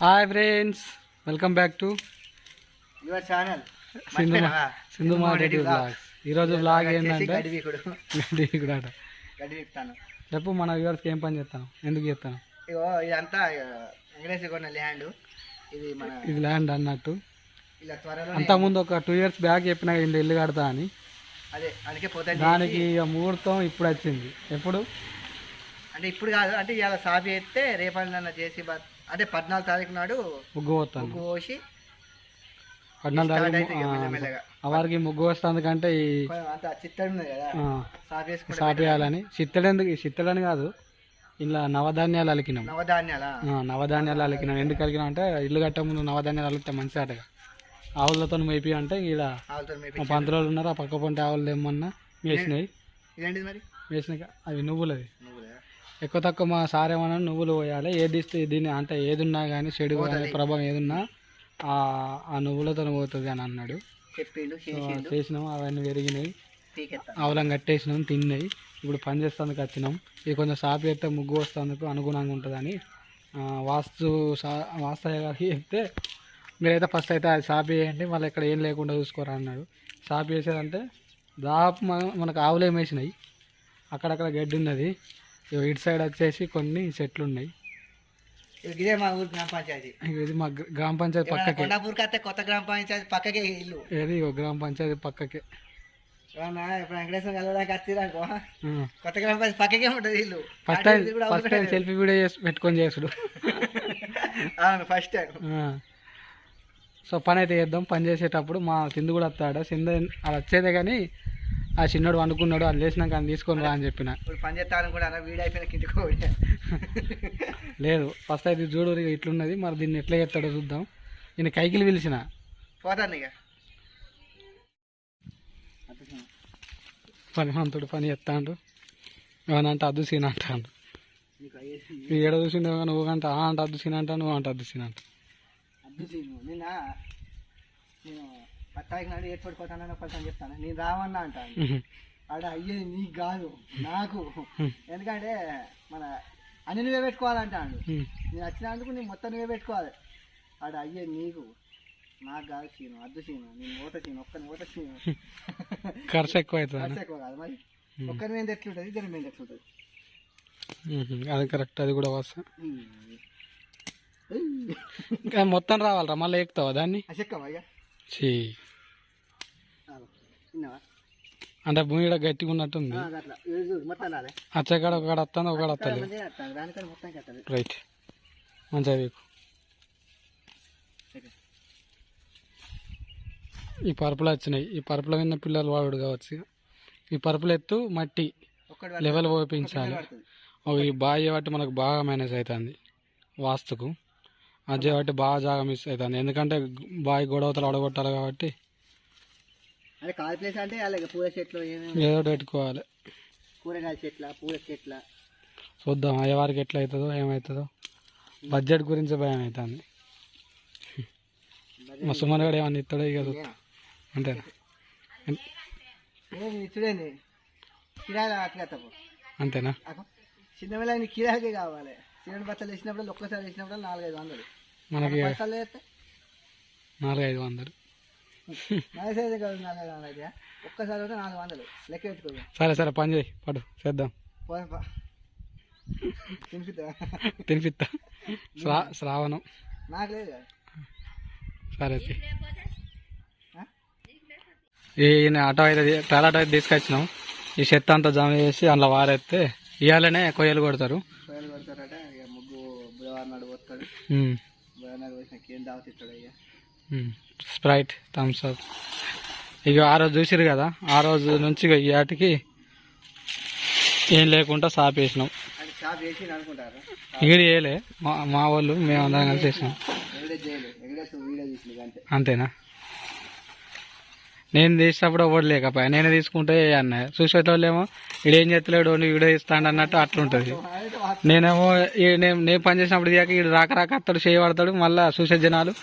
Hi friends welcome back to your channel. Sindhu Sindhu Mareddy vlogs ఈరోజు vlog ఏంటంటే కూడా అట. చెప్పు మన వ్యూవర్స్కి ఏం పని చేస్తాను? ఎందుకు చేస్తాను? ఇగో ఇదంతా వెంకటేశ్వర కొన్న ల్యాండ్ ఇది మన ఇది ల్యాండ్ అన్నట్టు. ఇలా త్వరలో అంతకుముందు ఒక టూ ఇయర్స్ బ్యాక్ చెప్పిన ఇంత ఇల్లు కడతా అని. అదే అందుకే పోతే దానికి ఇక ముహూర్తం ఇప్పుడు వచ్చింది. ఎప్పుడు? అంటే ఇప్పుడు కాదు అంటే ఇవాళ సాబి అయితే రేపటి చేసి అదే పద్నాలుగు తారీఖు నాడు ముగ్గు పోతాను. ముగ్గు పోసి పద్నాలుగు స్టార్ట్ తారీఖు వారికి ముగ్గు వస్తుంది కంటే ఈ చిత్తడి ఉంది కదా. ఆ, సాబి వేసుకుంటే సాపేయాలని చిత్తడెందుకు చిత్తడని కాదు. ఇలా నవధాన్యాలు అలికినాం. నవధాన్యాల? నవధాన్యాలు అలికినాం. ఎందుకు అలికినాం అంటే ఇల్లు కట్టే ముందు నవధాన్యాలు అలికితే మంచి అటగా ఆవులతో మేపి అంటే ఇలా పంతులు ఉన్నారు ఆ పక్క పంట ఆవులు ఏమన్నా వేసినాయి వేసినాయి అవి నువ్వులది. నువ్వులే ఎక్కువ తక్కువ మా సార్ ఏమన్నా నువ్వులు పోయాలి. ఏది ఇస్తే దీన్ని అంటే ఏది ఉన్నా కానీ చెడు కానీ ప్రభావం ఏదున్నా ఆ ఆ నువ్వులతో పోతుంది అని అన్నాడు. చెప్పిండు ఆ, చేసిండు. చేసినాం అవన్నీ పెరిగినాయి. ఆవులం కట్టేసినాం తిన్నాయి. ఇప్పుడు పని చేస్తానికి వచ్చినాం ఇది కొంచెం సాపి అయితే ముగ్గు వస్తేందుకు అనుగుణంగా ఉంటుందని. వాస్తు సా వాస్తయ్య గారికి చెప్తే మీరైతే ఫస్ట్ అయితే అది సాపి వేయండి మళ్ళీ ఇక్కడ ఏం లేకుండా చూసుకోరా అన్నాడు. సాపి వేసేదంటే దాపు మన- మనకు ఆవులు ఏమేసినాయి అక్కడక్కడ గడ్డి ఉన్నది. ఇటు సైడ్ వచ్చేసి కొన్ని చెట్లు ఉన్నాయి ఇదే మా ఊరు గ్రామ పంచాయతీ. ఇది మా గ్ర- గ్రామ పంచాయతీ పక్కకే. కొండాపూర్కి వస్తే కొత్త గ్రామ పంచాయతీ పక్కకే ఇల్లు. ఏది? గ్రామ పంచాయతీ పక్కకే. కొత్త గ్రామ పంచాయతీ పక్కకే ఉంటుంది ఇల్లు. First time first time selfie video చేసి పెట్టుకొని చేసుడు. అవును ఫస్ట్ టైం. సో పని అయితే చేద్దాం. పని చేసేటప్పుడు మా సింధు కూడా వస్తాడు? సింధు అది వచ్చేదే కానీ ఆ చిన్నోడు వండుకున్నాడు అది లేచినాక అని తీసుకొని రా అని చెప్పిన. ఇప్పుడు పని చేస్తాను కూడా వీడు అయిపోయిన లేదు ఫస్ట్ అయితే చూడు ఇట్లున్నది మరి దీన్ని ఎట్లా చేస్తాడో చూద్దాం. ఈయన కైకిలు పిలిచిన. పోతాను ఇక పని మంతుడు పని చేస్తాడు. ఏమనంటే అద్దు సీన్ అంటాడు. ఏడ చూసిండు నువ్వు అంట ఆ అంటే అద్దు సీన్ అంటా నువ్వు అంటే అద్దు సీన్ అంట నేను పట్టాకి నాడు ఏర్పడి పోతానని ఒకటి చెప్తాను. నేను రావన్నా అంటాను ఆడ అయ్యేది నీకు కాదు నాకు. ఎందుకంటే మన అన్ని నువ్వే పెట్టుకోవాలంటాడు నేను వచ్చినందుకు నేను మొత్తం నువ్వే పెట్టుకోవాలి. ఆడ అయ్యేది నీకు. నాకు కాదు సీను అద్దు సీను. నేను ఓత సీను ఒక్కని ఓత సీను. ఖర్చు ఎక్కువ అవుతుంది ఖర్చు ఎక్కువ కాదు మరి. ఒక్కరి మీద ఎట్లుంటుంది ఇద్దరి మీద ఎట్లుంటుంది అది కరెక్ట్ అది కూడా వస్తా ఇంకా మొత్తం రావాలరా? మళ్ళీ ఎక్కుతావా దాన్ని? చెక్కవా అంటే భూమి ఈడ గట్టిగా ఉన్నట్టుంది. అచ్చకాడ ఒకటి వస్తుంది ఒకటి వస్తలేదు రైట్ మంచిగా వీకు ఈ పరుపులు వచ్చినాయి. ఈ పరుపుల మీద పిల్లలు వాడు కావచ్చు ఈ పరుపులు ఎత్తు మట్టి లెవెల్ పోపించాలి. పడుతుంది. ఓ ఈ బావి బట్టి మనకు బాగా మేనేజ్ అవుతుంది వాస్తుకు. అదే బట్టి బాగా జాగా మిస్ అవుతుంది. ఎందుకంటే బావి గొడవతలు అడగొట్టాలి కాబట్టి అదే కాల్ ప్లేస్ అంటే అలాగే పూల చెట్లు ఏమేమి ఏదో పెట్టుకోవాలి. కూరగాయల చెట్ల పూల చెట్ల? చూద్దాం అయ్యవారికి ఎట్లా అవుతుందో ఏమవుతుందో బడ్జెట్ గురించి భయం అవుతుంది. మా సుమన్ గడు ఏమన్నా ఇస్తాడో ఇక. అంతేనా ఇచ్చుడేంది? కిరాయిలు తప్పు. అంతేనా? చిన్న పిల్లలకి కిరాయికే కావాలి. చిన్న బట్టలు వేసినప్పుడు ఒక్కసారి వేసినప్పుడు నాలుగైదు వందలు. మనకి నాలుగైదు వందలు. కాదు వందలు అయితే ఒక్కసారి అయితే నాలుగు వందలు. లెక్క పెట్టుకో సరే సరే పని చేయి. పడు చేద్దాం. తినిపిస్తా. శ్రా శ్రావణం. నాకు లేదు సరే? ఈయన ఆటో అయితే తీ- ట్రాలర్ అయితే తీసుకొచ్చినాం. ఈ చెత్త అంతా జమ చేసి అందులో వారేస్తే ఇవాళనే కొయ్యలు కొడతారు. కోయలు కొడతారట ముగ్గు బుధవారం నాడు పోతాడు. బుధవారం నాడు పోసిన ఇస్తాడు ఇక. ఉమ్. Sprite Thums Up. ఇక ఆ రోజు చూసిరు కదా ఆ రోజు నుంచి ఇక ఈ ఆటికి ఏం లేకుండా సాపేసినాం. అది షాప్ వేసి అనుకుంటారు? ఈడు వేయలే మా వాళ్ళు మేము అందరం కలిసి వేసినాం. అంతేనా? నేను తీసినప్పుడు ఒకటి లేకపోయా? నేను తీసుకుంటే అన్న చూసేటోళ్ళేమో ఏం చేస్తలేడు వీడియో ఇస్తాడు అన్నట్టు అట్లుంటుంది. నేనేమో నేను నేను పని చేసినప్పుడు ఇదాక వీడు రాక రాక అత్తడు చేయబడతాడు మళ్ళా చూసే జనాలు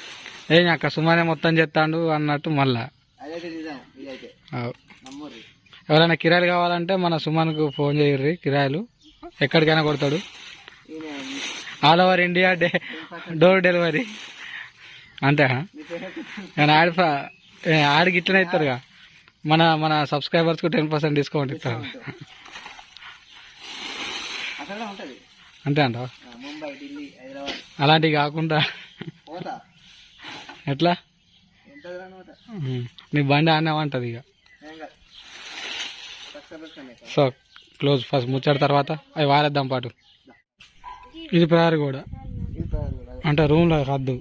ఏం అక్క సుమానే మొత్తం చెప్తాడు అన్నట్టు మళ్ళా. ఎవరైనా కిరాయిలు కావాలంటే మన సుమన్కు ఫోన్ చేయర్రి కిరాయిలు. ఎక్కడికైనా కొడతాడు. All over India day door delivery ఫ- ఏ, యాడ్కి ఇట్లనే ఇస్తారుగా. మన మన సబ్స్క్రైబర్స్కు టెన్ పర్సెంట్ డిస్కౌంట్ ఇస్తారు. అంతే అంటావా? అలాంటివి కాకుండా. పోతా. ఎట్లా. నీ బండి ఇక. ఏం కాదు. సబ్స్క్రైబర్స్ సో క్లోజ్ ఫస్ట్ ముచ్చట తర్వాత అవి వారేద్దాం పాటు. ఇది ప్రయారి కూడా అంటే రూమ్లో రద్దు.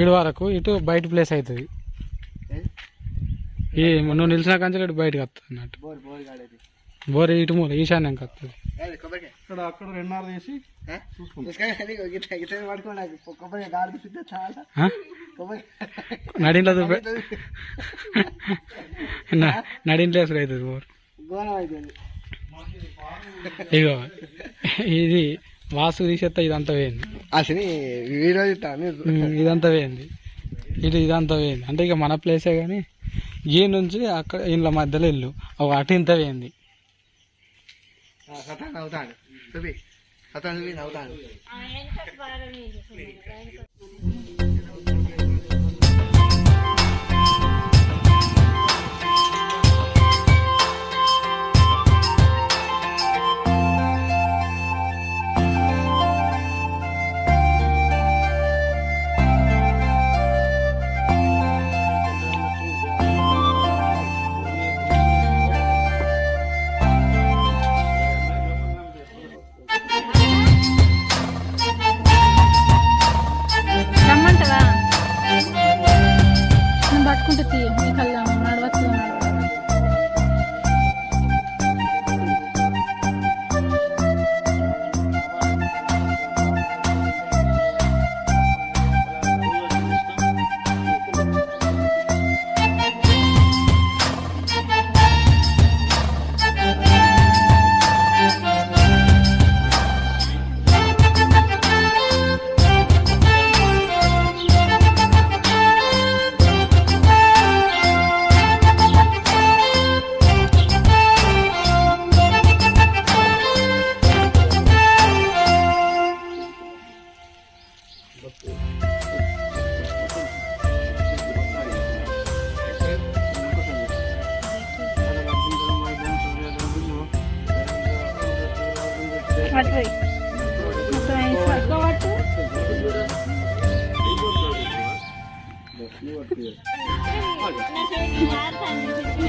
ఈడు వరకు ఇటు బయట ప్లేస్ అవుతుంది? ఈ నువ్వు నిలిచిన కంచెలు ఇటు బయటకు వస్తుంది అన్నట్టు. బోర్ ఇటు మూల కొబ్బరికాయ? ఇక్కడ అక్కడ రెండున్నర తీసి నడింట్లో చూపే నడింట్లో వేసుడు అవుతుంది బోర్. ఇగో ఇది వాసు తీసేస్తే ఇదంతా వేయండి అసలు ఇదంతా వేయండి ఇటు ఇదంతా వేయండి అంటే ఇక మన ప్లేసే కానీ ఈ నుంచి అక్కడ ఇంట్లో మధ్యలో ఇల్లు. ఒక అటు ఇంత వేయండి సతాన్ అవుతాడు చూపి సతాన్ చూపి నవ్వుతాడు అటు మొత్తం వేసి పట్టుకోబట్టు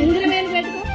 ఇందులో పెట్టుకో.